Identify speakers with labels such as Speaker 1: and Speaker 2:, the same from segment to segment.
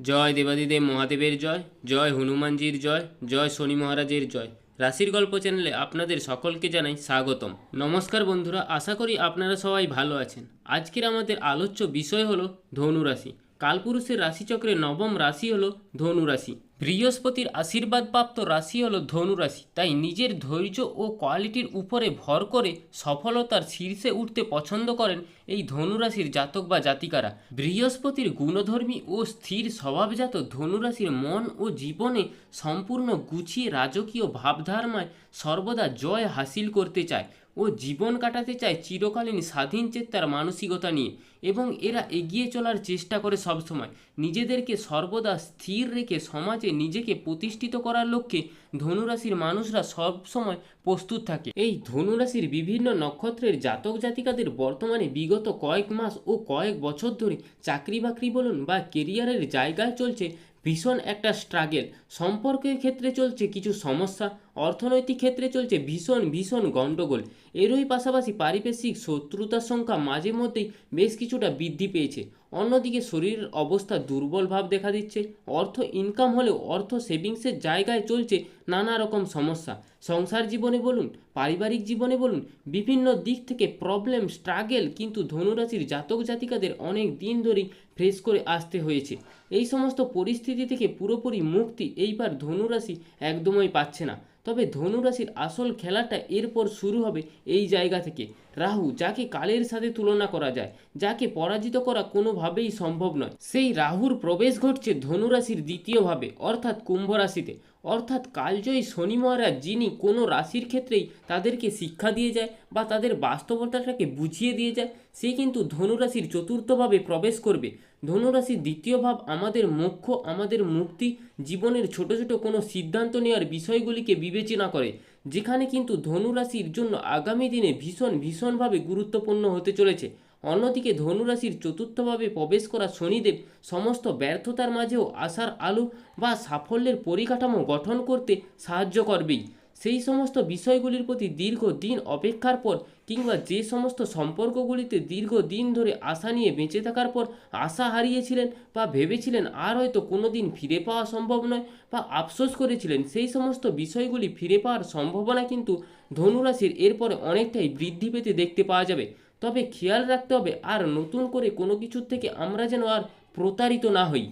Speaker 1: জয় দেবাদিদেব মহাদেবের জয় জয় হনুমানজির জয় জয় শনি মহারাজের জয়। রাশির গল্প চ্যানেলে আপনাদের সকলকে জানাই স্বাগতম। নমস্কার বন্ধুরা, আশা করি আপনারা সবাই ভালো আছেন। আজকের আমাদের আলোচ্য বিষয় হলো ধনুরাশি। কালপুরুষের রাশিচক্রের নবম রাশি হলো ধনু রাশি বৃহস্পতির আশীর্বাদপ্রাপ্ত রাশি হলো ধনু রাশি। তাই নিজের ধৈর্য ও কোয়ালিটির উপরে ভর করে সফলতার শীর্ষে উঠতে পছন্দ করেন এই ধনুরাশির জাতক বা জাতিকারা। বৃহস্পতির গুণধর্মী ও স্থির স্বভাবজাত ধনুরাশির মন ও জীবনে সম্পূর্ণ গুছিয়ে রাজকীয় ভাবধারমায় সর্বদা জয় হাসিল করতে চায়। ও জীবন কাটাতে চায় চিরকালীন স্বাধীন চেত্তার মানসিকতা নিয়ে এবং এরা এগিয়ে চলার চেষ্টা করে সবসময়। নিজেদেরকে সর্বদা স্থির রেখে সমাজে নিজেকে প্রতিষ্ঠিত করার লক্ষ্যে ধনুরাশির মানুষরা সবসময় প্রস্তুত থাকে। এই ধনুরাশির বিভিন্ন নক্ষত্রের জাতক জাতিকাদের বর্তমানে বিগত কয়েক মাস ও কয়েক বছর ধরে চাকরি বাকরি বলুন বা কেরিয়ারের জায়গায় চলছে ভীষণ একটা স্ট্রাগেল সম্পর্কের ক্ষেত্রে চলছে কিছু সমস্যা, অর্থনৈতিক ক্ষেত্রে চলছে ভীষণ ভীষণ গণ্ডগোল এরই পাশাপাশি পারিপার্শ্বিক শত্রুতার সংখ্যা মাঝে মধ্যেই বেশ কিছুটা বৃদ্ধি পেয়েছে। অন্যদিকে শরীরের অবস্থা দুর্বল ভাব দেখা দিচ্ছে। অর্থ ইনকাম হলেও অর্থ সেভিংসের জায়গায় চলছে নানা রকম সমস্যা। সংসার জীবনে বলুন, পারিবারিক জীবনে বলুন, বিভিন্ন দিক থেকে প্রবলেম স্ট্রাগেল কিন্তু ধনুরাশির জাতক জাতিকাদের অনেক দিন ধরেই ফ্রেস করে আসতে হয়েছে। এই সমস্ত পরিস্থিতি থেকে পুরোপুরি মুক্তি এইবার ধনুরাশি একদমই পাচ্ছে না। তবে ধনুরাশির আসল খেলাটা এরপর শুরু হবে এই জায়গা থেকে। রাহু, যাকে কালের সাথে তুলনা করা যায়, যাকে পরাজিত করা কোনোভাবেই সম্ভব নয়। সেই রাহুর প্রবেশ ঘটছে ধনুরাশির দ্বিতীয়ভাবে অর্থাৎ কুম্ভ রাশিতে। অর্থাৎ কালজয়ী শনি মহারাজ যিনি কোনো রাশির ক্ষেত্রেই তাদেরকে শিক্ষা দিয়ে যায় বা তাদের বাস্তবতাটাকে বুঝিয়ে দিয়ে যায়, সে কিন্তু ধনুরাশির চতুর্থভাবে প্রবেশ করবে। ধনুরাশির দ্বিতীয় ভাব আমাদের মোক্ষ, আমাদের মুক্তি, জীবনের ছোট ছোট কোনো সিদ্ধান্ত নেওয়ার বিষয়গুলিকে বিবেচনা করে, যেখানে কিন্তু ধনুরাশির জন্য আগামী দিনে ভীষণ ভীষণভাবে গুরুত্বপূর্ণ হতে চলেছে। অন্যদিকে ধনুরাশির চতুর্থভাবে প্রবেশ করা শনিদেব সমস্ত ব্যর্থতার মাঝেও আশার আলো বা সাফল্যের পরিকাঠামো গঠন করতে সাহায্য করবেই। সেই সমস্ত বিষয়গুলির প্রতি দীর্ঘ দিন অপেক্ষার পর কিংবা যে সমস্ত সম্পর্কগুলিতে দীর্ঘ দিন ধরে আশা নিয়ে বেঁচে থাকার পর আশা হারিয়েছিলেন বা ভেবেছিলেন আর হয়তো কোনো দিন ফিরে পাওয়া সম্ভব নয় বা আফসোস করেছিলেন, সেই সমস্ত বিষয়গুলি ফিরে পাওয়ার সম্ভাবনা কিন্তু ধনুরাশির এরপরে অনেকটাই বৃদ্ধি পেতে দেখতে পাওয়া যাবে। তবে খেয়াল রাখতে হবে, আর নতুন করে কোনো কিছুর থেকে আমরা যেন আর প্রতারিত না হই।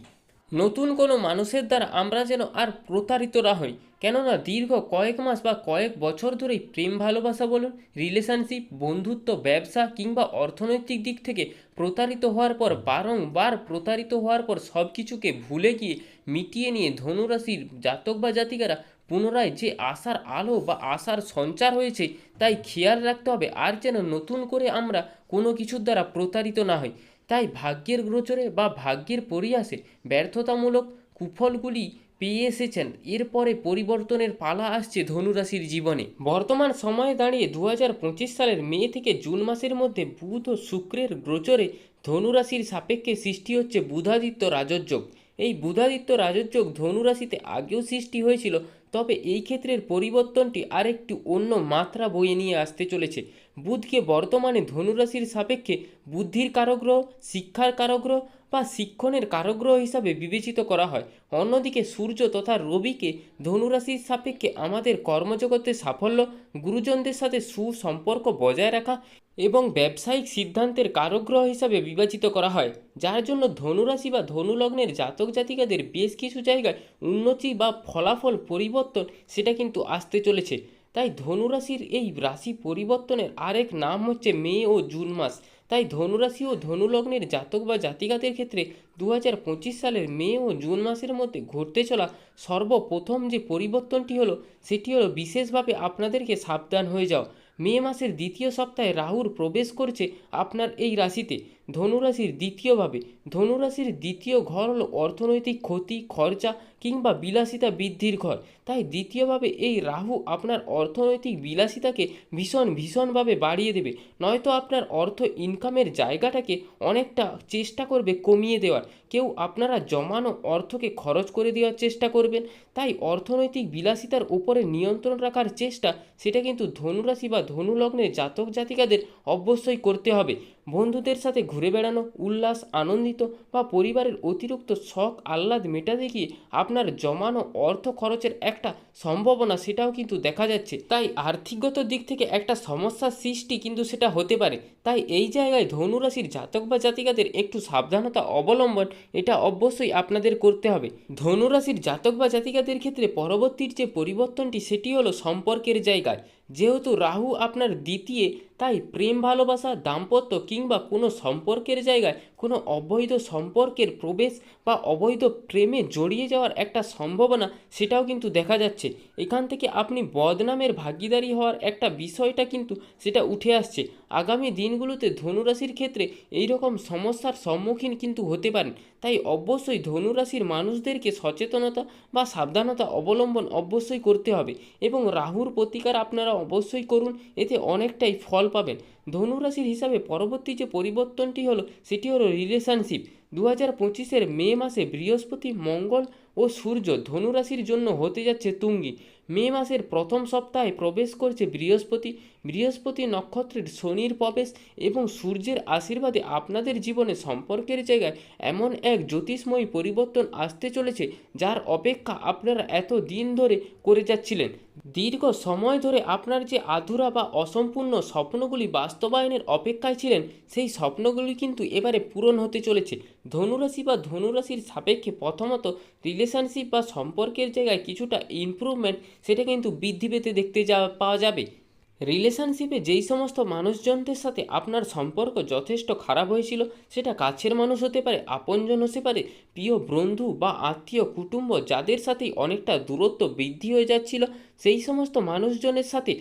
Speaker 1: নতুন কোনো মানুষের দ্বারা আমরা যেন আর প্রতারিত না হই। কেননা দীর্ঘ কয়েক মাস বা কয়েক বছর ধরেই প্রেম, ভালোবাসা বলুন রিলেশনশিপ বন্ধুত্ব, ব্যবসা কিংবা অর্থনৈতিক দিক থেকে প্রতারিত হওয়ার পর, বারংবার প্রতারিত হওয়ার পর সব কিছুকে ভুলে গিয়ে মিটিয়ে নিয়ে ধনুরাশির জাতক বা জাতিকারা পুনরায় যে আশার আলো বা আশার সঞ্চার হয়েছে, তাই খেয়াল রাখতে হবে আর যেন নতুন করে আমরা কোনো কিছুর দ্বারা প্রতারিত না হই। তাই ভাগ্যের গোচরে বা ভাগ্যের পরিহাসে ব্যর্থতামূলক কুফলগুলি পেয়ে এসেছেন। এরপরে পরিবর্তনের পালা আসছে ধনুরাশির জীবনে। বর্তমান সময়ে দাঁড়িয়ে দু হাজার পঁচিশ সালের মে থেকে জুন মাসের মধ্যে বুধ ও শুক্রের গোচরে ধনুরাশির সাপেক্ষে সৃষ্টি হচ্ছে বুধাদিত্য রাজযোগ এই বুধাদিত্য রাজযোগ ধনুরাশিতে আগেও সৃষ্টি হয়েছিল তবে এই ক্ষেত্রের পরিবর্তনটি আরেকটি অন্য মাত্রা বয়ে নিয়ে আসতে চলেছে। বুধকে বর্তমানে ধনুরাশির সাপেক্ষে বুদ্ধির কারগ্রহ, শিক্ষার কারগ্রহ বা শিক্ষণের কারগ্রহ হিসাবে বিবেচিত করা হয়। অন্যদিকে সূর্য তথা রবিকে ধনুরাশির সাপেক্ষে আমাদের কর্মজগতের সাফল্য, গুরুজনদের সাথে সুসম্পর্ক বজায় রাখা এবং ব্যবসায়িক সিদ্ধান্তের কারগ্রহ হিসাবে বিবেচিত করা হয়, যার জন্য ধনুরাশি বা ধনুলগ্নের জাতক জাতিকাদের বেশ কিছু জায়গায় উন্নতি বা ফলাফল পরিবর্তন সেটা কিন্তু আসতে চলেছে। তাই ধনুরাশির এই রাশি পরিবর্তনের আরেক নাম হচ্ছে মে ও জুন মাস। তাই ধনুরাশি ও ধনুলগ্নের জাতক বা জাতিকাদের ক্ষেত্রে দু হাজার পঁচিশ সালের মে ও জুন মাসের মধ্যে ঘটতে চলা সর্বপ্রথম যে পরিবর্তনটি হলো, সেটি হলো বিশেষভাবে আপনাদেরকে সাবধান হয়ে যাও। মে মাসের দ্বিতীয় সপ্তাহে রাহুর প্রবেশ করছে আপনার এই রাশিতে। ধনুরাশির দ্বিতীয়ভাবে, ধনুরাশির দ্বিতীয় ঘর হলো অর্থনৈতিক ক্ষতি, খরচা কিংবা বিলাসিতা বৃদ্ধির ঘর। তাই দ্বিতীয়ভাবে এই রাহু আপনার অর্থনৈতিক বিলাসিতাকে ভীষণ ভীষণভাবে বাড়িয়ে দেবে। নয়তো আপনার অর্থ ইনকামের জায়গাটাকে অনেকটা চেষ্টা করবে কমিয়ে দেওয়ার। কেউ আপনারা জমানো অর্থকে খরচ করে দেওয়ার চেষ্টা করবেন। তাই অর্থনৈতিক বিলাসিতার উপরে নিয়ন্ত্রণ রাখার চেষ্টা, সেটা কিন্তু ধনুরাশি বা ধনুলগ্নের জাতক জাতিকাদের অবশ্যই করতে হবে। বন্ধুদের সাথে ঘুরে বেড়ানো, উল্লাস, আনন্দিত বা পরিবারের অতিরিক্ত শখ, আহ্লাদ মেটাতে গিয়ে আপনার জমানো অর্থ খরচের একটা সম্ভাবনা সেটাও কিন্তু দেখা যাচ্ছে। তাই আর্থিকগত দিক থেকে একটা সমস্যার সৃষ্টি কিন্তু সেটা হতে পারে। তাই এই জায়গায় ধনুরাশির জাতক বা জাতিকাদের একটু সাবধানতা অবলম্বন, এটা অবশ্যই আপনাদের করতে হবে। ধনুরাশির জাতক বা জাতিকাদের ক্ষেত্রে পরবর্তীর যে পরিবর্তনটি, সেটি হলো সম্পর্কের জায়গায়। যেহেতু রাহু আপনার দ্বিতীয়, তাই প্রেম ভালোবাসা, দাম্পত্য কিংবা কোনো সম্পর্কের জায়গায় কোনো অবৈধ সম্পর্কের প্রবেশ বা অবৈধ প্রেমে জড়িয়ে যাওয়ার একটা সম্ভাবনা সেটাও কিন্তু দেখা যাচ্ছে। এখান থেকে আপনি বদনামের ভাগিদারি হওয়ার একটা বিষয়টা কিন্তু সেটা উঠে আসছে। আগামী দিনগুলোতে ধনুরাশির ক্ষেত্রে এই রকম সমস্যার সম্মুখীন কিন্তু হতে পারেন। তাই অবশ্যই ধনুরাশির মানুষদেরকে সচেতনতা বা সাবধানতা অবলম্বন অবশ্যই করতে হবে এবং রাহুর প্রতিকার আপনারা অবশ্যই করুন, এতে অনেকটাই ফল পাবেন। ধনুরাশির হিসাবে পরবর্তী যে পরিবর্তনটি হলো, সেটি হলো রিলেশনশিপ দু হাজার পঁচিশের মে মাসে বৃহস্পতি, মঙ্গল ও সূর্য ধনুরাশির জন্য হতে যাচ্ছে তুঙ্গি। মে মাসের প্রথম সপ্তাহে প্রবেশ করছে বৃহস্পতি। বৃহস্পতি নক্ষত্রের শনির প্রবেশ এবং সূর্যের আশীর্বাদে আপনাদের জীবনে সম্পর্কের জায়গায় এমন এক জ্যোতিষময়ী পরিবর্তন আসতে চলেছে, যার অপেক্ষা আপনারা এত দিন ধরে করে যাচ্ছিলেন। দীর্ঘ সময় ধরে আপনার যে আধুরা বা অসম্পূর্ণ স্বপ্নগুলি বাস্তবায়নের অপেক্ষায় ছিলেন, সেই স্বপ্নগুলি কিন্তু এবারে পূরণ হতে চলেছে। ধনুরাশি বা ধনুরাশির সাপেক্ষে প্রথমত রিলেশনশিপ বা সম্পর্কের জায়গায় কিছুটা ইমপ্রুভমেন্ট সেটা কিন্তু বৃদ্ধি পেতে দেখতে যা, পাওয়া যাবে। রিলেশনশিপে যেই সমস্ত মানুষজনদের সাথে আপনার সম্পর্ক যথেষ্ট খারাপ হয়েছিল, সেটা কাছের মানুষ হতে পারে, আপনজন হতে পারে, প্রিয় বন্ধু বা আত্মীয়, কুটুম্ব যাদের সাথেই অনেকটা দূরত্ব বৃদ্ধি হয়ে যাচ্ছিল, সেই সমস্ত মানুষজনের সাথে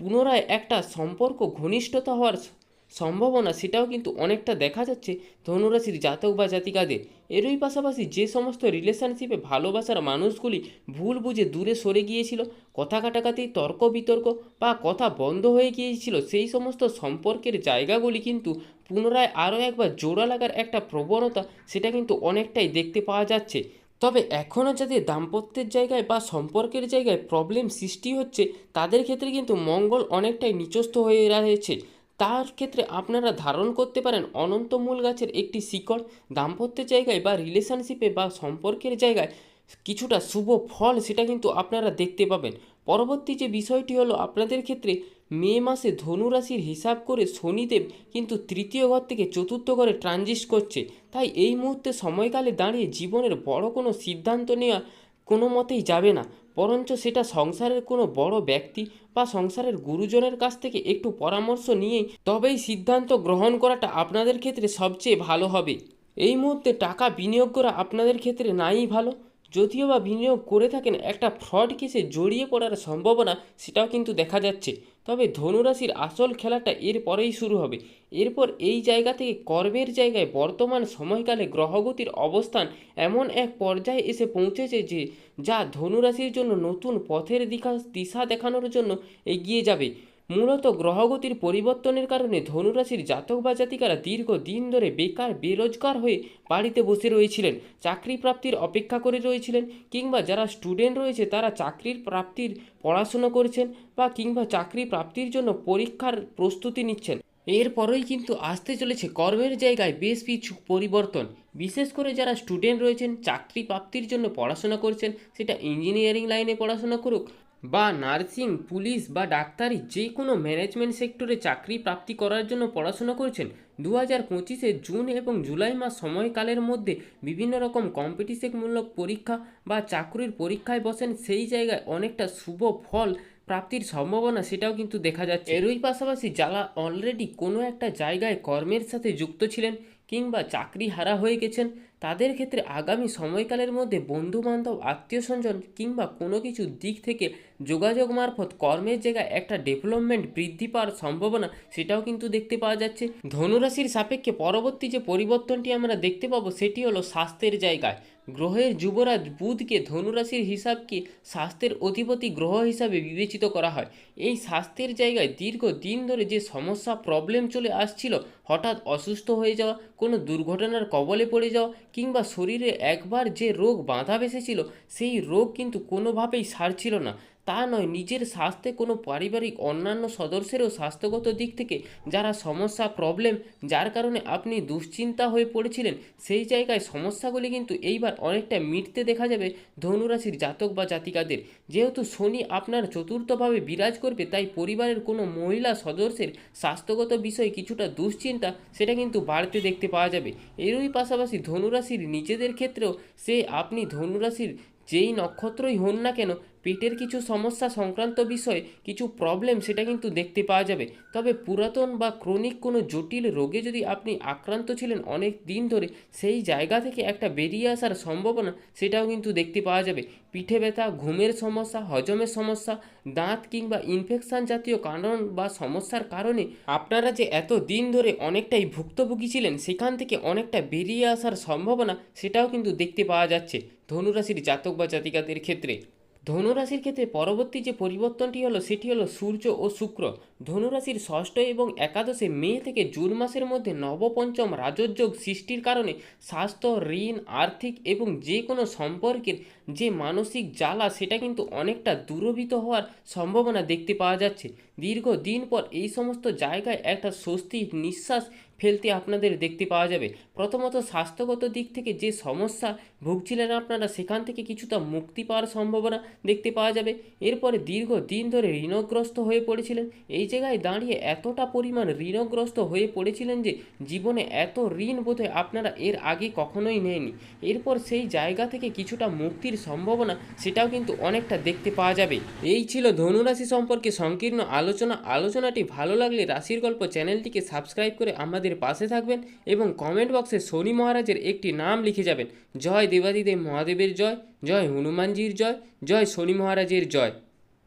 Speaker 1: পুনরায় একটা সম্পর্ক ঘনিষ্ঠতা হওয়ার সম্ভাবনা সেটাও কিন্তু অনেকটা দেখা যাচ্ছে ধনুরাশির জাতক বা জাতিকাদের। এরই পাশাপাশি যে সমস্ত রিলেশনশিপে ভালোবাসার মানুষগুলি ভুল বুঝে দূরে সরে গিয়েছিল, কথা কাটাকাটি তর্ক বিতর্ক বা কথা বন্ধ হয়ে গিয়েছিল, সেই সমস্ত সম্পর্কের জায়গাগুলি কিন্তু পুনরায় আরও একবার জোড়া লাগার একটা প্রবণতা সেটা কিন্তু অনেকটাই দেখতে পাওয়া যাচ্ছে। তবে এখনও যাদের দাম্পত্যের জায়গায় বা সম্পর্কের জায়গায় প্রবলেম সৃষ্টি হচ্ছে, তাদের ক্ষেত্রে কিন্তু মঙ্গল অনেকটাই নিচস্থ হয়ে রয়েছে তার ক্ষেত্রে আপনারা ধারণ করতে পারেন অনন্তমূল গাছের একটি শিকড় দাম্পত্যের জায়গায় বা রিলেশনশিপে বা সম্পর্কের জায়গায় কিছুটা শুভ ফল সেটা কিন্তু আপনারা দেখতে পাবেন। পরবর্তী যে বিষয়টি হলো আপনাদের ক্ষেত্রে মে মাসে ধনুরাশির হিসাব করে শনিদেব কিন্তু তৃতীয় ঘর থেকে চতুর্থ ঘরে ট্রানজিট করছে। তাই এই মুহূর্তে সময়কালে দাঁড়িয়ে জীবনের বড় কোনো সিদ্ধান্ত নেওয়া কোনো মতেই যাবে না, বরঞ্চ সেটা সংসারের কোনো বড় ব্যক্তি বা সংসারের গুরুজনের কাছ থেকে একটু পরামর্শ নিয়েই তবেই সিদ্ধান্ত গ্রহণ করাটা আপনাদের ক্ষেত্রে সবচেয়ে ভালো হবে। এই মুহূর্তে টাকা বিনিয়োগ করা আপনাদের ক্ষেত্রে নাই ভালো। যদিও বা বিনিয়োগ করে থাকেন, একটা ফ্রড কেসে জড়িয়ে পড়ার সম্ভাবনা সেটাও কিন্তু দেখা যাচ্ছে। তবে ধনুরাশির আসল খেলাটা এরপরেই শুরু হবে। এরপর এই জায়গা থেকে কর্মের জায়গায় বর্তমান সময়কালে গ্রহগতির অবস্থান এমন এক পর্যায়ে এসে পৌঁছেছে যে, যা ধনুরাশির জন্য নতুন পথের দিশা দিশা দেখানোর জন্য এগিয়ে যাবে। মূলত গ্রহগতির পরিবর্তনের কারণে ধনুরাশির জাতক বা জাতিকারা দীর্ঘ দিন ধরে বেকার, বেরোজগার হয়ে বাড়িতে বসে রয়েছিলেন, চাকরি প্রাপ্তির অপেক্ষা করে রয়েছিলেন কিংবা যারা স্টুডেন্ট রয়েছে তারা চাকরির প্রাপ্তির পড়াশুনো করছেন বা কিংবা চাকরি প্রাপ্তির জন্য পরীক্ষার প্রস্তুতি নিচ্ছেন। এরপরেই কিন্তু আসতে চলেছে কর্মের জায়গায় বেশ কিছু পরিবর্তন। বিশেষ করে যারা স্টুডেন্ট রয়েছেন, চাকরি প্রাপ্তির জন্য পড়াশোনা করছেন, সেটা ইঞ্জিনিয়ারিং লাইনে পড়াশোনা করুক বা নার্সিং, পুলিশ বা ডাক্তারি যে কোনো ম্যানেজমেন্ট সেক্টরে চাকরি প্রাপ্তি করার জন্য পড়াশোনা করছেন। দু হাজার পঁচিশে জুন এবং জুলাই মাস সময়কালের মধ্যে বিভিন্ন রকম কম্পিটিশনমূলক পরীক্ষা বা চাকরির পরীক্ষায় বসেন, সেই জায়গায় অনেকটা শুভ ফল প্রাপ্তির সম্ভাবনা সেটাও কিন্তু দেখা যাচ্ছে। এরই পাশাপাশি যারা অলরেডি কোনো একটা জায়গায় কর্মের সাথে যুক্ত ছিলেন কিংবা চাকরি হারা হয়ে গেছেন তাদের ক্ষেত্রে আগামী সময়কালের মধ্যে বন্ধুবান্ধব আত্মীয় স্বজন কিংবা কোনো কিছু দিক থেকে যোগাযোগ মারফত কর্মের জায়গায় একটা ডেভেলপমেন্ট বৃদ্ধি পাওয়ার সম্ভাবনা সেটাও কিন্তু দেখতে পাওয়া যাচ্ছে। ধনুরাশির সাপেক্ষে পরবর্তী যে পরিবর্তনটি আমরা দেখতে পাবো সেটি হলো স্বাস্থ্যের জায়গায়। গ্রহের যুবরাজ বুধকে ধনুরাশির হিসাবকে স্বাস্থ্যের অধিপতি গ্রহ হিসাবে বিবেচিত করা হয়। এই স্বাস্থ্যের জায়গায় দীর্ঘ দিন ধরে যে সমস্যা প্রবলেম চলে আসছিল, হঠাৎ অসুস্থ হয়ে যাওয়া, কোনো দুর্ঘটনার কবলে পড়ে যাওয়া কিংবা শরীরে একবার যে রোগ বাঁধা বেসেছিল সেই রোগ কিন্তু কোনোভাবেই সারছিল না। তা নয়, নিজের স্বাস্থ্যে কোনো পারিবারিক অন্যান্য সদস্যেরও স্বাস্থ্যগত দিক থেকে যারা সমস্যা, প্রবলেম, যার কারণে আপনি দুশ্চিন্তা হয়ে পড়েছিলেন, সেই জায়গায় সমস্যাগুলি কিন্তু এইবার অনেকটা মিটতে দেখা যাবে ধনুরাশির জাতক বা জাতিকাদের। যেহেতু শনি আপনার চতুর্থভাবে বিরাজ করবে, তাই পরিবারের কোনো মহিলা সদস্যের স্বাস্থ্যগত বিষয়ে কিছুটা দুশ্চিন্তা সেটা কিন্তু বাড়তে দেখতে পাওয়া যাবে। এরই পাশাপাশি ধনুরাশির নিজেদের ক্ষেত্রেও সে আপনি ধনুরাশির যেই নক্ষত্রই হন না কেন পেটের কিছু সমস্যা সংক্রান্ত বিষয়ে কিছু প্রবলেম সেটা কিন্তু দেখতে পাওয়া যাবে। তবে পুরাতন বা ক্রনিক কোনো জটিল রোগে যদি আপনি আক্রান্ত ছিলেন অনেক দিন ধরে, সেই জায়গা থেকে একটা বেরিয়ে আসার সম্ভাবনা সেটাও কিন্তু দেখতে পাওয়া যাবে। পিঠে ব্যথা, ঘুমের সমস্যা, হজমের সমস্যা, দাঁত কিংবা ইনফেকশান জাতীয় কারণ বা সমস্যার কারণে আপনারা যে এত দিন ধরে অনেকটাই ভুক্তভোগী ছিলেন, সেখান থেকে অনেকটা বেরিয়ে আসার সম্ভাবনা সেটাও কিন্তু দেখতে পাওয়া যাচ্ছে। ধনুরাশির জাতক বা জাতিকাদের ক্ষেত্রে। ধনুরাশির ক্ষেত্রে পরবর্তী যে পরিবর্তনটি হলো, সেটি হলো সূর্য ও শুক্র। ধনুরাশির ষষ্ঠ এবং একাদশে মে থেকে জুন মাসের মধ্যে নবপঞ্চম রাজযোগ সৃষ্টির কারণে স্বাস্থ্য, ঋণ, আর্থিক এবং যে কোনো সম্পর্কের যে মানসিক জ্বালা সেটা কিন্তু অনেকটা দূরভীত হওয়ার সম্ভাবনা দেখতে পাওয়া যাচ্ছে। দীর্ঘ দিন পর এই সমস্ত জায়গায় একটা স্বস্তির নিঃশ্বাস ফেলতে আপনাদের দেখতে পাওয়া যাবে। প্রথমত স্বাস্থ্যগত দিক থেকে যে সমস্যা ভুগছিলেন আপনারা, সেখান থেকে কিছুটা মুক্তি পাওয়ার সম্ভাবনা দেখতে পাওয়া যাবে। এরপরে দীর্ঘ দিন ধরে ঋণগ্রস্ত হয়ে পড়েছিলেন। এই জায়গায় দাঁড়িয়ে এতটা পরিমাণ ঋণগ্রস্ত হয়ে পড়েছিলেন যে জীবনে এত ঋণ বোধহয় আপনারা এর আগে কখনোই নেয়নি এরপর সেই জায়গা থেকে কিছুটা মুক্তির সম্ভাবনা সেটাও কিন্তু অনেকটা দেখতে পাওয়া যাবে। এই ছিল ধনুরাশি সম্পর্কে সংকীর্ণ আলোচনা। আলোচনাটি ভালো লাগলে রাশির গল্প চ্যানেলটিকে সাবস্ক্রাইব করে আমাদের পাশে থাকবেন এবং কমেন্ট বক্সে শনি মহারাজের একটি নাম লিখে যাবেন। জয় দেবাদিদেব মহাদেবের জয় জয় হনুমানজির জয় জয় শনি মহারাজের জয়।